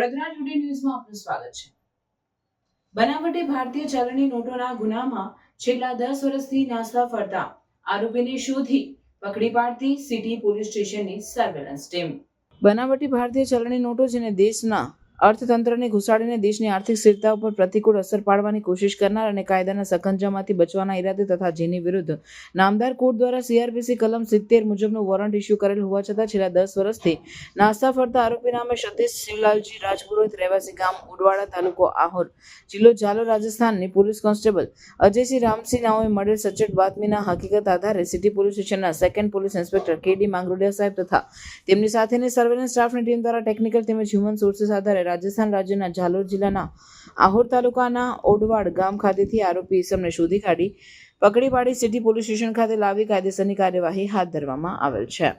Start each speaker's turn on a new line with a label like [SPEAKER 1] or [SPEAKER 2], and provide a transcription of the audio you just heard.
[SPEAKER 1] Vadodara today ન્યૂઝમાં આપનું સ્વાગત છે. બનાવટી ભારતીય ચલણી નોટોના ગુનામાં છેલ્લા દસ વર્ષથી નાસ્તા ફરતા આરોપીને શોધી પકડી પાડતી સિટી પોલીસ સ્ટેશનની સર્વેલન્સ ટીમ બનાવટી ભારતીય ચલણી નોટો જેને દેશના અર્થતંત્રને ઘુસાડીને દેશની આર્થિક સ્થિરતા ઉપર પ્રતિકૂળ અસર પાડવાની કોશિશ કરનાર અને કાયદાના સકંજામાંથી બચવાના ઈરાદે તથા જેની વિરુદ્ધ નામદાર કોર્ટ દ્વારા સીઆરપીસી કલમ સિત્તેર મુજબનું વોરંટ ઇસ્યુ કરેલ હોવા છતાં છેલ્લા દસ વર્ષથી નાસ્તા ફરતા આરોપી નામે સતીશ શિવલાલજી રાજપુરોહિત રહેવાસી ગામ ઉડવાડા તાલુકો આહોર જિલ્લો ઝાલો રાજસ્થાનની પોલીસ કોન્સ્ટેબલ અજયસિંહ રામસિંહ નાઓએ મળેલ સચોટ બાતમીના હકીકત આધારે સિટી પોલીસ સ્ટેશનના second police inspector K D Mangrodiya સાહેબ તથા તેમની સાથેની સર્વેલન્સ સ્ટાફની ટીમ દ્વારા ટેકનિકલ તેમજ હ્યુમન સોર્સિસ આધારે રાજસ્થાન રાજ્યના ઝાલોર જિલ્લાના આહોર તાલુકાના ઓડવાડ ગામ ખાતેથી આરોપી ઇસમને શોધી કાઢી, પકડી પાડી સિટી પોલીસ સ્ટેશન ખાતે લાવી કાયદેસરની કાર્યવાહી હાથ ધરવામાં આવેલ છે.